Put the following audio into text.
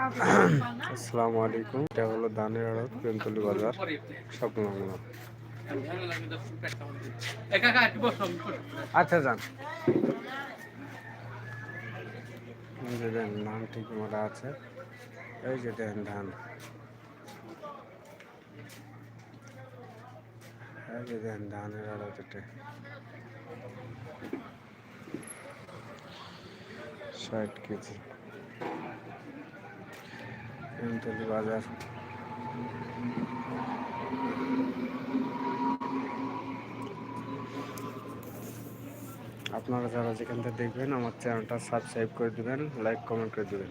আসসালামু আলাইকুম এটা হলো ধানের আড়ত, বেন্তলি বাজার স্বপ্নবাংলা আচ্ছা যান। ধান ঠিক মতো আছে। এই যে দেন ধান। এই যে ধানের আড়ত এটা। ষাট কেজি। বেন্তলি বাজার আপনারা যারা যেখান থেকে দেখবেন, আমার চ্যানেলটা সাবস্ক্রাইব করে দেবেন লাইক কমেন্ট করে দিবেন।